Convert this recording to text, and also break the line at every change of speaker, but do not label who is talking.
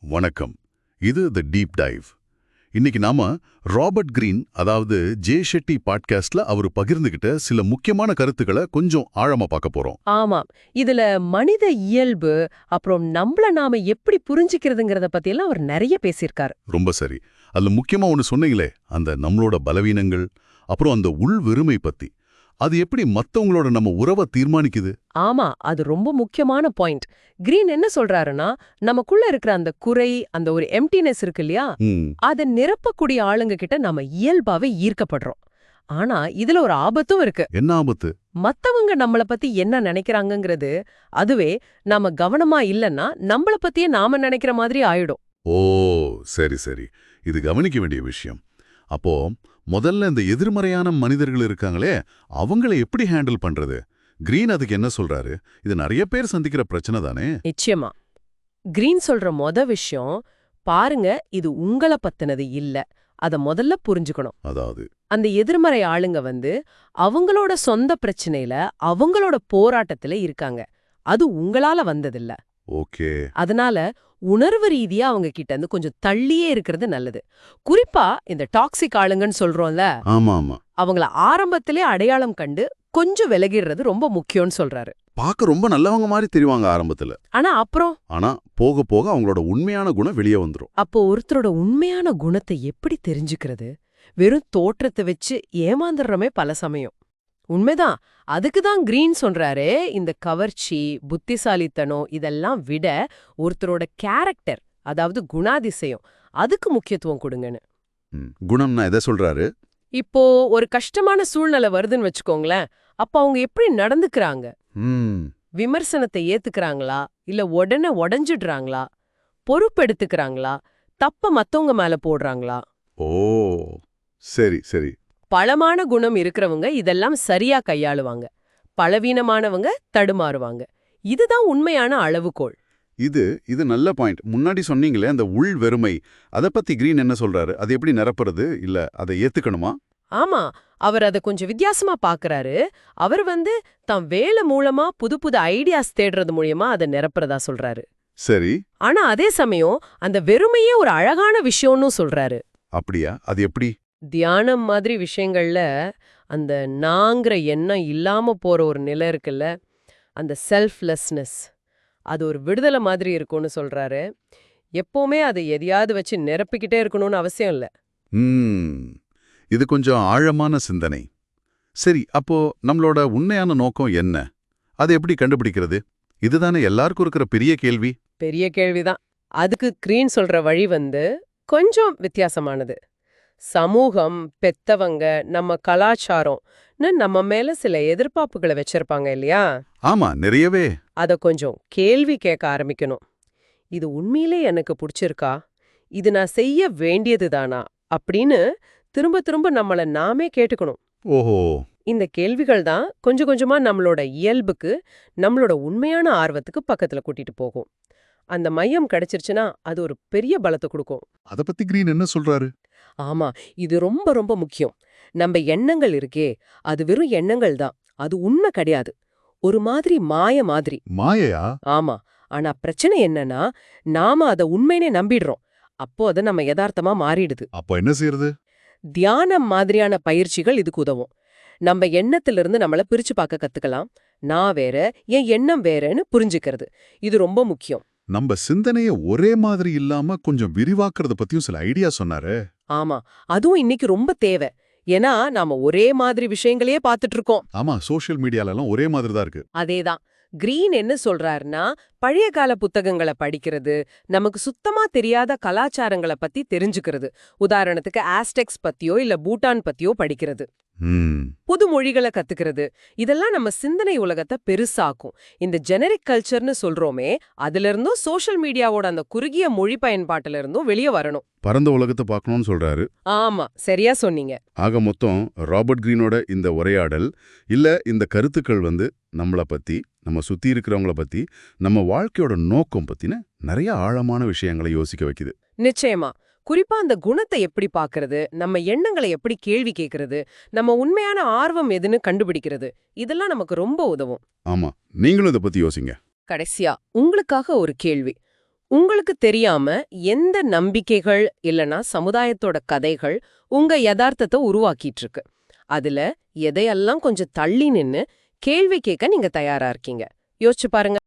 வணக்கம். இது தி deep dive இன்னைக்கு நாம ராபர்ட் கிரீன் அதாவது ஜே ஷெட்டி பாட்காஸ்ட்ல அவர் பகிர்ந்துகிட்ட சில முக்கியமான கருத்துக்களை கொஞ்சம் ஆழமா பார்க்க போறோம்.
ஆமாம். இதுல மனித இயல்பு அப்புறம் நம்மள நாம எப்படி புரிஞ்சுக்கிறதுங்கிறத பத்தியெல்லாம் அவர் நிறைய பேசியிருக்காரு.
ரொம்ப சரி. அதுல முக்கியமா ஒன்னு சொன்னீங்களே அந்த நம்மளோட பலவீனங்கள் அப்புறம் அந்த உள் வெறுமை பத்தி. அது எப்படி மத்தவங்களோட நம்ம உறவை தீர்மானிக்குது?
ஆமா அது ரொம்ப முக்கியமான பாயிண்ட். கிரீன் என்ன சொல்றாருன்னா நமக்குள்ள இருக்கிற அந்த குறை அந்த ஒரு எம்டினஸ் இருக்கு இல்லையா? அதை நிரப்பக்கூடிய ஆளுங்க கிட்ட நம்ம இயல்பாவே ஈர்க்கப்படுறோம். ஆனா இதுல ஒரு ஆபத்தும் இருக்கு.
என்ன ஆபத்து?
மத்தவங்க நம்மள பத்தி என்ன நினைக்கிறாங்கங்கிறது அதுவே நாம கவனமா இல்லன்னா நம்மள பத்தியே நாம நினைக்கிற மாதிரி ஆயிடும்.
ஓ சரி சரி. இது கவனிக்க வேண்டிய விஷயம். அப்போ முதல்ல இந்த எதிர்மறையான மனிதர்கள் இருக்காங்களே அவங்கள எப்படி ஹேண்டில் பண்றது? கிரீன் அதுக்கு என்ன சொல்றாரு? இது நிறைய பேர் சந்திக்கிற பிரச்சனை தானே?
நிச்சயமா. கிரீன் சொல்ற மொத விஷயம் பாருங்க இது உங்கள பத்தினது இல்ல. அத முதல்ல புரிஞ்சுக்கணும்.
அதாவது?
அந்த எதிர்மறை ஆளுங்க வந்து அவங்களோட சொந்த பிரச்சனையில அவங்களோட போராட்டத்துல இருக்காங்க. அது உங்களால வந்ததில்ல.
ஓகே.
அதனால உணர்வு ரீதியா அவங்க கிட்ட இருந்து கொஞ்சம் தள்ளியே இருக்கிறது நல்லது. குறிப்பா இந்த டாக்ஸிக் ஆளுங்கன்னு சொல்றோம்ல
ஆமா ஆமா
அவங்கள ஆரம்பத்திலே அடையாளம் கண்டு கொஞ்சம் விலகிடுறது ரொம்ப முக்கியம்னு சொல்றாரு.
பார்க்க ரொம்ப நல்லவங்க மாதிரி தெரிவாங்க ஆரம்பத்துல.
ஆனா அப்புறம்?
ஆனா போக போக அவங்களோட உண்மையான குணம் வெளியே வந்துரும்.
அப்போ ஒருத்தரோட உண்மையான குணத்தை எப்படி தெரிஞ்சுக்கிறது? வெறும் தோற்றத்தை வச்சு ஏமாந்துடுறோமே பல சமயம். உண்மைதான். அதுக்கு தான் கிரீன் சொல்றாரு இந்த கவர்ச்சி புத்திசாலித்தனம் இதெல்லாம் விட ஒருத்தரோட கேரக்டர் அதாவது குணாதிசயம் அதுக்கு முக்கியத்துவம் கொடுங்கன்னு.
குணம்னா எதை சொல்றாரு?
இப்போ ஒரு கஷ்டமான சூழ்நிலை வருதுன்னு வச்சுக்கோங்களேன் அப்ப அவங்க எப்படி நடந்துக்கறாங்க? விமர்சனத்தை ஏத்துக்கறாங்களா? இல்ல உடனே உடைஞ்சிடுறாங்களா? பொறுப்பெடுத்துக்கறாங்களா? தப்ப மத்தவங்க மேல போடுறாங்களா?
ஓ சரி சரி.
பலமான குணம் இருக்கிறவங்க இதெல்லாம் சரியா கையாளுவாங்க. பலவீனமானவங்க தடுமாறுவாங்க. இதுதான் உண்மையான அளவுகோல்.
இது இது நல்ல பாயிண்ட். முன்னாடி சொன்னீங்களே அந்த உள் வெறுமை. அதை பத்தி கிரீன் என்ன சொல்றாரு? அது எப்படி நிரப்புறது? இல்ல அதை ஏத்துக்கணுமா?
ஆமா அவர் அதை கொஞ்சம் வித்தியாசமா பாக்குறாரு. அவர் வந்து தம் வேலை மூலமா புது புது ஐடியாஸ் தேடுறது மூலியமா அதை நிரப்புறதா சொல்றாரு.
சரி.
ஆனா அதே சமயம் அந்த வெறுமையே ஒரு அழகான விஷயம்னு சொல்றாரு.
அப்படியா? அது எப்படி?
தியானம் மாதிரி விஷயங்கள்ல அந்த நாங்கிற எண்ணம் இல்லாம போற ஒரு நிலை இருக்குல்ல அந்த செல்ஃப்லெஸ்னஸ் அது ஒரு விடுதலை மாதிரி இருக்கும்னு சொல்றாரு. எப்பவுமே அதை எதையாவது வச்சு நிரப்பிக்கிட்டே இருக்கணும்னு அவசியம் இல்ல.
ம். இது கொஞ்சம் ஆழமான சிந்தனை. சரி அப்போ நம்மளோட உண்மையான நோக்கம் என்ன? அதை எப்படி கண்டுபிடிக்கிறது? இதுதானே எல்லாருக்கும் இருக்கிற பெரிய கேள்வி.
பெரிய கேள்விதான். அதுக்கு கிரீன் சொல்ற வழி வந்து கொஞ்சம் வித்தியாசமானது. சமூகம் பெத்தவங்க நம்ம கலாச்சாரம்னு நம்ம மேல சில எதிர்பார்ப்புகளை வச்சிருப்பாங்க இல்லையா?
ஆமா நிறையவே.
அத கொஞ்சம் கேள்வி கேட்க ஆரம்பிக்கணும். இது உண்மையிலே எனக்கு பிடிச்சிருக்கா? இது நான் செய்ய வேண்டியதுதானா அப்படின்னு திரும்ப திரும்ப நம்மள நாமே கேட்டுக்கணும்.
ஓஹோ.
இந்த கேள்விகள் தான் கொஞ்சம் கொஞ்சமா நம்மளோட இயல்புக்கு நம்மளோட உண்மையான ஆர்வத்துக்கு பக்கத்துல கூட்டிட்டு போகும். அந்த மையம் கிடைச்சிருச்சுன்னா அது ஒரு பெரிய பலத்தை கொடுக்கும்.
அத பத்தி கிரீன் என்ன சொல்றாரு?
ஆமா இது ரொம்ப ரொம்ப முக்கியம். நம்ம எண்ணங்கள் இருக்கே அது வெறும் எண்ணங்கள் தான். அது உண்மை கிடையாது. ஒரு மாதிரி மாய மாதிரி.
மாயையா?
ஆமா ஆனா பிரச்சனை என்னன்னா நாம அத உண்மைனே நம்பிடுறோம். அப்போ அது நம்ம யதார்த்தமா மாறிடுது.
அப்போ என்ன செய்யறது
தியானம் மாதிரியான பயிற்சிகள் இதுக்கு உதவும். நம்ம எண்ணத்திலிருந்து நம்மள பிரிச்சு பார்க்க கத்துக்கலாம். நான் வேற என் எண்ணம் வேறன்னு புரிஞ்சுக்கிறது. இது ரொம்ப முக்கியம்.
நம்ம சிந்தனைய ஒரே மாதிரி இல்லாம கொஞ்சம் விரிவாக்குறத பத்தியும் சில ஐடியா சொன்னாரு.
ஆமா அதுவும் இன்னைக்கு ரொம்ப தேவை. ஏன்னா நாம ஒரே மாதிரி விஷயங்களையே பார்த்துட்டு இருக்கோம்
ஆமா சோஷியல் மீடியால எல்லாம் ஒரே மாதிரி தான் இருக்கு.
அதேதான். கிரீன் என்ன சொல்றாருன்னா பழைய கால புத்தகங்களை படிக்கிறது நமக்கு சுத்தமா தெரியாத கலாச்சாரங்களை பத்தி தெரிஞ்சுக்கிறது. உதாரணத்துக்கு ஆஸ்டெக்ஸ் பத்தியோ இல்ல பூட்டான் பத்தியோ படிக்கிறது. புது மொழிகளை கத்துக்கிறது. இதெல்லாம் நம்ம சிந்தனை உலகத்தை பெருசாக்கும். இந்த ஜெனரிக் கல்ச்சர்னு சொல்றோமே அதுல இருந்தும் சோஷியல் மீடியாவோட அந்த குறுகிய மொழி பயன்பாட்டுல இருந்தும் வெளியே வரணும்.
பரந்த உலகத்தை பார்க்கணும்னு சொல்றாரு.
ஆமா சரியா சொன்னீங்க.
ஆக மொத்தம் ராபர்ட் கிரீனோட இந்த உரையாடல் இல்ல இந்த கருத்துக்கள் வந்து நம்மள பத்தி நம்ம சுத்தி இருக்கிறவங்கள பத்தி நம்ம வாழ்க்கையோட நோக்கம் பத்தின நிறைய ஆழமான விஷயங்களை யோசிக்க வைக்குது.
நிச்சயமா. குறிப்பா அந்த குணத்தை எப்படி பாக்குறது நம்ம எண்ணங்களை எப்படி கேள்வி கேக்குறது நம்ம உண்மையான ஆர்வம் எதுன்னு கண்டுபிடிக்கிறது இதெல்லாம் நமக்கு ரொம்ப உதவும்.
ஆமா நீங்களும் இதை பத்தி யோசிங்க.
கடைசியா உங்களுக்காக ஒரு கேள்வி. உங்களுக்கு தெரியாம எந்த நம்பிக்கைகள் இல்லனா சமுதாயத்தோட கதைகள் உங்க யதார்த்தத்தை உருவாக்கிட்டு இருக்கு அதுல எதையெல்லாம் கொஞ்சம் தள்ளி நின்னு கேள்வி கேட்க நீங்க தயாரா இருக்கீங்க. யோசிச்சு பாருங்க.